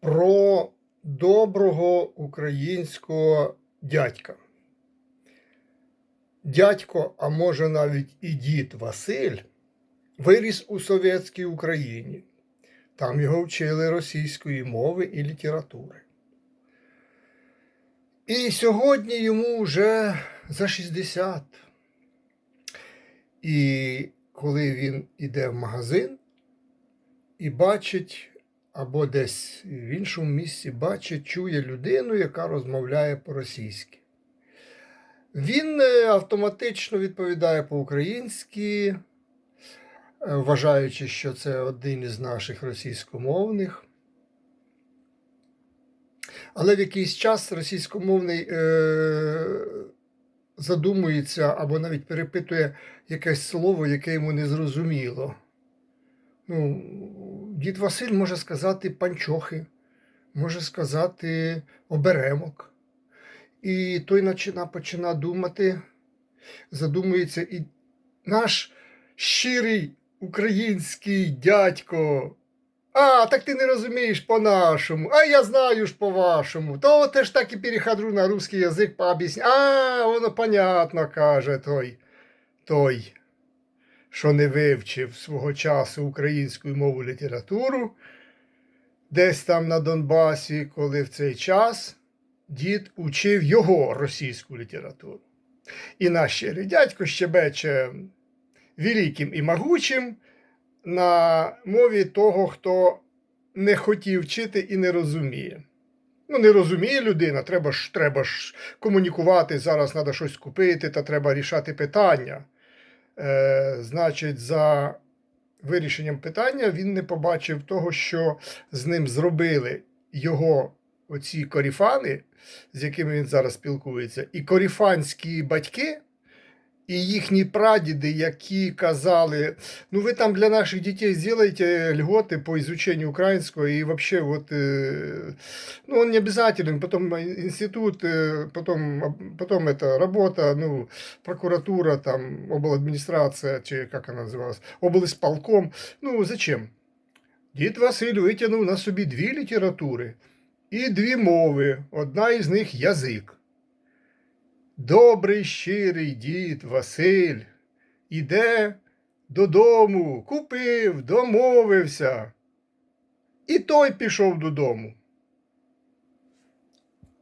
про доброго українського дядька. Дядько, а може навіть і дід Василь, виріс у совєтській Україні. Там його вчили російської мови і літератури. І сьогодні йому вже за 60. І коли він іде в магазин і бачить, або десь в іншому місці бачить, чує людину, яка розмовляє по-російськи. Він е, автоматично відповідає по-українськи, е, вважаючи, що це один із наших російськомовних. Але в якийсь час російськомовний е, задумується або навіть перепитує якесь слово, яке йому не зрозуміло. Ну, дід Василь може сказати панчохи, може сказати оберемок. І той почина, почина думати, задумується, і наш щирий український дядько. А, так ти не розумієш по-нашому, а я знаю ж по-вашому. То теж так і перехожу на русский язик пооб'ясню. А, воно понятно, каже той, той, що не вивчив свого часу українську мову літературу, десь там на Донбасі, коли в цей час дід учив його російську літературу. І наш щирий дядько щебече великим і могучим на мові того, хто не хотів вчити і не розуміє. Ну, не розуміє людина, треба ж, треба ж комунікувати, зараз треба щось купити, та треба рішати питання. Е, значить, за вирішенням питання він не побачив того, що з ним зробили його оці коріфани, з якими він зараз спілкується, і коріфанські батьки, і їхні прадіди, які казали, ну ви там для наших дітей зробите льготи по изучению українського, і вообще вот, э, ну он не обязателен, потом институт, э, потом, потом это работа, ну, прокуратура, там, обладміністрація, чи як вона називалась, облсполком, ну зачем? Дід Василь витягнув на собі дві літератури і дві мови, одна із них язик. Добрий щирий дід Василь іде додому, купив, домовився. І той пішов додому.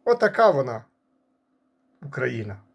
Отака вона, Україна.